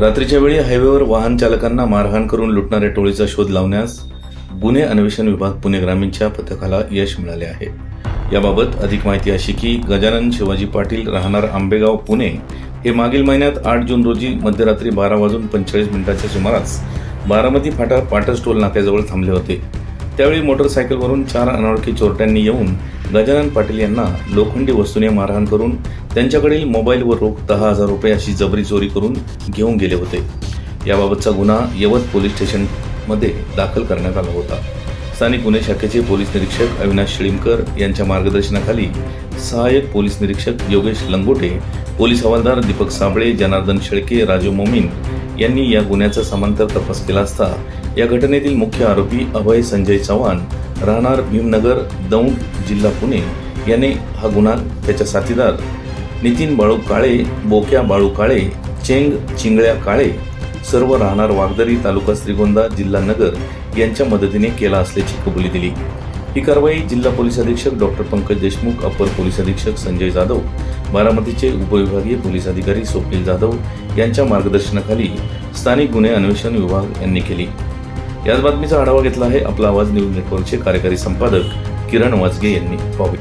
रात्रीच्या वेळी हायवेवर वाहन चालकांना मारहाण करून लुटणाऱ्या टोळीचा शोध लावण्यास गुन्हे अन्वेषण विभाग पुणे ग्रामीणच्या पथकाला यश मिळाले आहे. याबाबत अधिक माहिती अशी की गजानन शिवाजी पाटील राहणार आंबेगाव पुणे हे मागील महिन्यात आठ जून रोजी मध्यरात्री बारा वाजून पंचेचाळीस मिनिटाच्या सुमारास बारामती फाटा पाटस टोल नाक्याजवळ थांबले होते. त्यावेळी मोटरसायकलवरून चार अनोळखी चोरट्यांनी येऊन गजानन पाटील यांना लोखंडी वस्तूने मारहाण करून त्यांच्याकडील मोबाईल व रोख दहा हजार रुपये अशी जबरी चोरी करून घेऊन गेले होते. याबाबतचा गुन्हा यवत पोलीस स्टेशनमध्ये दाखल करण्यात आला होता. स्थानिक गुन्हे शाखेचे पोलीस निरीक्षक अविनाश शिळीमकर यांच्या मार्गदर्शनाखाली सहाय्यक पोलीस निरीक्षक योगेश लंगोटे पोलीस हवालदार दीपक साबळे जनार्दन शेळके राजू मोमीन यांनी या गुन्ह्याचा समांतर तपास केला असता या घटनेतील मुख्य आरोपी अभय संजय चव्हाण राहणार भीमनगर दौंड जिल्हा पुणे याने हा गुन्हा त्याच्या साथीदार नितीन बाळू काळे बोक्या बाळू काळे चेंग चिंगळ्या काळे सर्व राहणार वागदरी तालुका श्रीगोंदा जिल्हा नगर यांच्या मदतीने केला असल्याची कबुली दिली. ही कारवाई जिल्हा पोलीस अधीक्षक डॉक्टर पंकज देशमुख अपर पोलीस अधीक्षक संजय जाधव बारामतीचे उपविभागीय पोलीस अधिकारी स्वप्नील जाधव यांच्या मार्गदर्शनाखाली स्थानिक गुन्हे अन्वेषण विभाग यांनी केली. याच बातमीचा आढावा घेतला आहे आपला आवाज न्यूज नेटवर्कचे कार्यकारी संपादक किरण वाजगे यांनी. पाहू